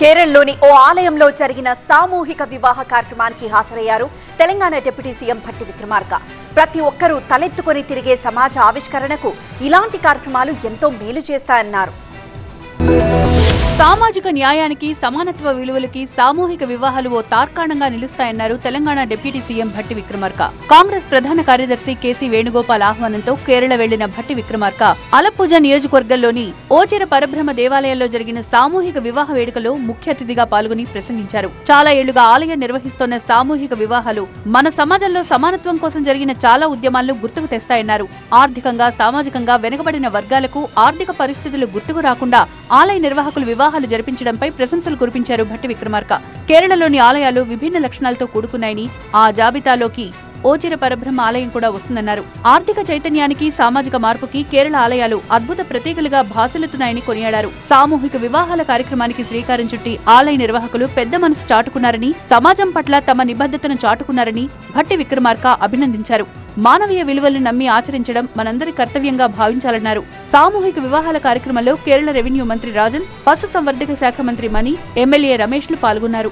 కేరళలోని ఓ ఆలయంలో జరిగిన సామూహిక వివాహ కార్యక్రమానికి హాజరయ్యారు తెలంగాణ డిప్యూటీ సీఎం భట్టి విక్రమార్క. ప్రతి ఒక్కరూ తలెత్తుకొని తిరిగే సమాజ ఆవిష్కరణకు ఇలాంటి కార్యక్రమాలు ఎంతో మేలు చేస్తాయన్నారు. సామాజిక న్యాయానికి సమానత్వ విలువలకి సామూహిక వివాహాలు ఓ తార్కాణంగా నిలుస్తాయన్నారు Telangana deputy CM Bhatti Vikramarka. Congress ప్రధాన కార్యదర్శి కేసీ వేణుగోపాల్ ఆహ్వానంతో కేరళ వెళ్ళిన భట్టి విక్రమార్క. అలపూజ నియోజకవర్గంలోని ఓచెర పరబ్రహ్మ దేవాలయంలో జరిగిన సామూహిక వివాహ వేడుకలో ముఖ్య అతిథిగా పాల్గొని ప్రసంగించారు. చాలా ఏళ్ళుగా ఆలయం నిర్వహిస్తోన్న సామూహిక వివాహాలు మన సమాజంలో సమానత్వం కోసం జరిగిన చాలా ఉద్యమాలను గుర్తుకు తెస్తాయన్నారు. ఆర్థికంగా సామాజికంగా వెనుకబడిన వర్గాలకు ఆర్థిక పరిస్థితులు గుర్తుకు రాకుండా ఆలయ నిర్వాహకులు వివాహాలు జరిపించడంపై ప్రశంసలు కురిపించారు భట్టి విక్రమార్క. కేరళలోని ఆలయాలు విభిన్న లక్షణాలతో కూడుకున్నాయని ఆ జాబితాలోకి ఓచిర పరబ్రహ్మ ఆలయం కూడా వస్తుందన్నారు. ఆర్థిక చైతన్యానికి సామాజిక మార్పుకి కేరళ ఆలయాలు అద్భుత ప్రతీకలుగా భాసిల్లుతున్నాయని కొనియాడారు. సామూహిక వివాహాల కార్యక్రమానికి శ్రీకారం చుట్టి ఆలయ నిర్వాహకులు పెద్ద మనసు చాటుకున్నారని సమాజం పట్ల తమ నిబద్ధతను చాటుకున్నారని భట్టి విక్రమార్క అభినందించారు. మానవీయ విలువలను నమ్మి ఆచరించడం మనందరి కర్తవ్యంగా భావించాలన్నారు. సామూహిక వివాహాల కార్యక్రమంలో కేరళ రెవెన్యూ మంత్రి రాజన్ పశు సంవర్ధక శాఖ మంత్రి మణి ఎమ్మెల్యే రమేష్లు పాల్గొన్నారు.